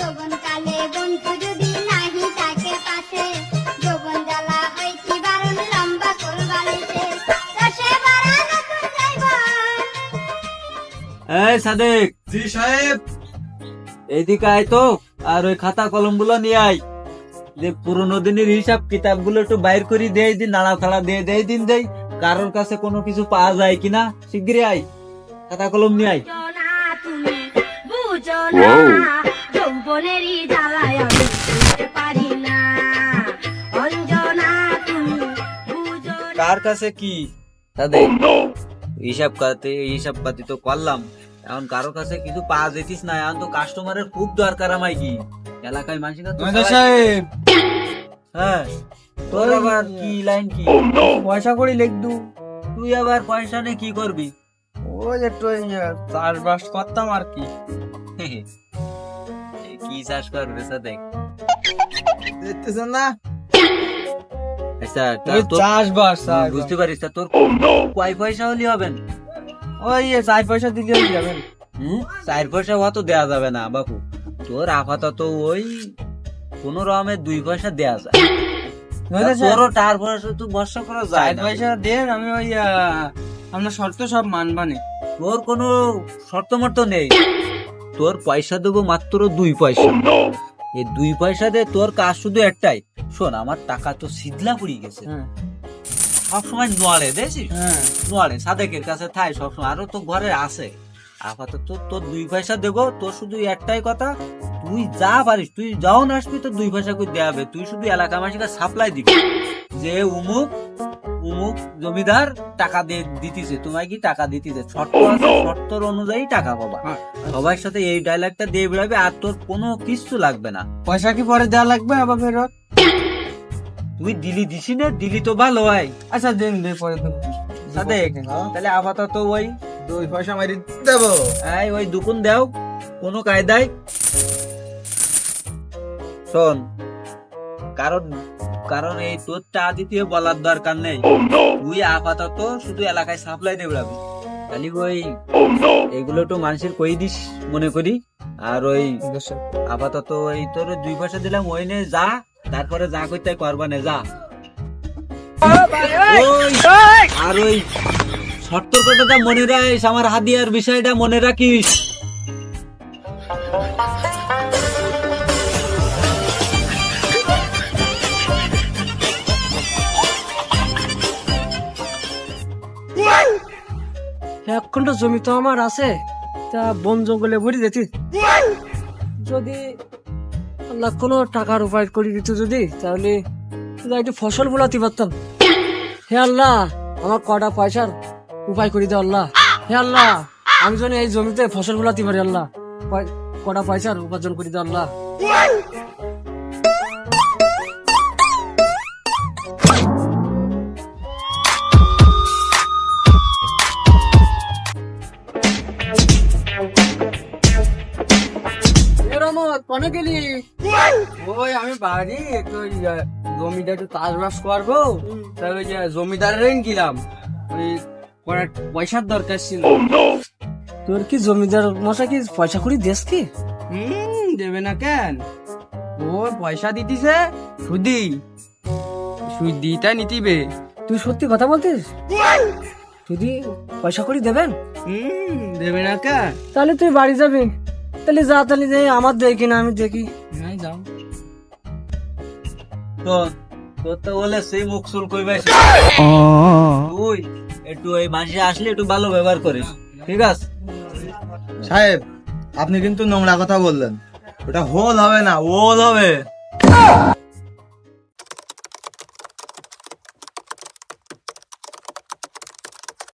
যৌবন কালে বন্ধু যদি নাহি থাকে পাশে যৌবন জ্বালা ওই বারণ লম্বা কোলবালিতে দশে বারা নতুন যাইবন এই সাদেক। জি সাহেব। এইদিকে আয় তো আর ওই খাতা কলমগুলো নিয়ে আয়। যে পুরোনো দিনের হিসাব কিতাবগুলো একটু বাইর করে দেই দিন নাড়া থাড়া দিয়ে দেই দিন দেই। কারোর কাছে কোনো কিছু পাওয়া যায় কিনা শিগগিরই আয়। খাতা কলম নিয়ে আয়। না যৌবনেরই জ্বালায় আমি পারি না। অঞ্জনা তুমি কার কাছে কি? সাদেক হিসাব কাতে হিসাব পাতি তো করলাম। এখন কারোর কাছে কিছু পাওয়া যেতিস না এখন তো কাস্টমারের খুব দরকার আমায় কি? এলাকায় মানুষের সাহেব! হ্যাঁ তোর আবার কি লাইন কি? পয়সা করে লিখদু তুই আবার পয়সা নিয়ে কি করবি? ওই একটু চাষবাস করতাম আর কি। কি চাষ করবে দেখতেছেন না? আচ্ছা তা ওই তোর- চাষবাস তুই বুঝতে পারিস তা তোর কয় পয়সা হলি হবেন ওই এ চার পয়সা দিলে যাবেন হুম? চার পয়সা অত দেয়া যাবে না বাপু। তোর আপাতত ওই কোন রকমের দুই পয়সা দেয়া যায়। তোরও টার ভরসা তো ভরসা করা যায় পয়সা দেন আমি ওই আপনার শর্ত সব মানবানে। তোর কোনো শর্ত মর্ত নেই। তোর পয়সা দেবো মাত্র দুই পয়সা। এই দুই পয়সা দে তোর কাজ শুধু একটাই। শোন আমার টাকা তো সিধলা পড়ে গেছে। হ্যাঁ। সবসময় নড়ে দেখছিস? হ্যাঁ। নড়ে সাদেকের কাছে থাই সবসময় আরও তো ঘরে আছে। আপাতত তোর দুই পয়সা দেবো তোর শুধু একটাই কথা তুই যা পারিস তুই যাও না আসবি তো দুই পয়সা করে দেওয়াবে তুই শুধু এলাকা মাসিকে সাপ্লাই দিবি। যে উমুক উমুক জমিদার টাকা দিয়ে দিতেছে তোমায় কি টাকা দিতেছে? শর্ত আছে শর্তর অনুযায়ী টাকা পাবা। হ্যাঁ। সবার সাথে এই ডায়লগটা দিয়ে বেড়াবে আর তোর কোনো কিছু লাগবে না। পয়সা কি পরে দেওয়া লাগবে আবার ফেরত তুই দিলি দিছি না দিলি তো ভালো হয় আচ্ছা দেন দে পরে দেন। সাদেক তাহলে আপাতত ওই দুই পয়সা মারি দেবো। এই ওই দুকুন দেও কোনো কায়দায়। শোন কারণ কারণ এই তোর চা দিতে বলার দরকার নেই। তুই আপাতত শুধু এলাকায় সাপ্লাই দেবে রাখবি খালি ওই এগুলো একটু মানুষের কই দিস মনে করি। আর ওই আপাতত ওই তোর দুই পয়সা দিলাম ওই নে যা তারপরে যা করতে করবা নে যা। আর ওই সতর্কতাটা মনে রাখিস আমার হাদিয়ার বিষয়টা মনে রাখিস। এক জমি তো আমার আছে। তা বন জঙ্গলে ভরি যেতি যদি আল্লাহ কোনো টাকার উপায় করে দিত যদি, তাহলে একটু ফসল বোলাতে পারতাম। হে আল্লাহ, আমার কটা পয়সার উপায় করে দে আল্লাহ। হে আল্লাহ, আমি যেন এই জমিতে ফসল বোলাতে পারি আল্লাহ। কটা পয়সার উপার্জন করে দে আল্লাহ। রমত কনে গেলি? ওই আমি বাড়ি একটু জমিটা একটু চাষবাস করব। তাই ওই যে জমিদারের গেলাম ওই পয়সার দরকার ছিল। তোর কি জমিদার মশা কি পয়সা করি দেশ কি? হুম দেবে না কেন? ও পয়সা দিতিছে সুদি সুদিটা নিতিবে। তুই সত্যি কথা বলতিস? যদি পয়সা করি দেবেন? হুম দেবে না কেন? তাহলে তুই বাড়ি যাবি। তাহলে যা তাহলে যাই আমার দেখি না আমি দেখি। নাই যাও। তো তোর তো বলে সেই মুখ চুল কইবাই তুই একটু এই মাসে আসলে একটু ভালো ব্যবহার করিস ঠিক আছে? সাহেব আপনি কিন্তু নোংরা কথা বললেন। ওটা হোল হবে না ওল হবে।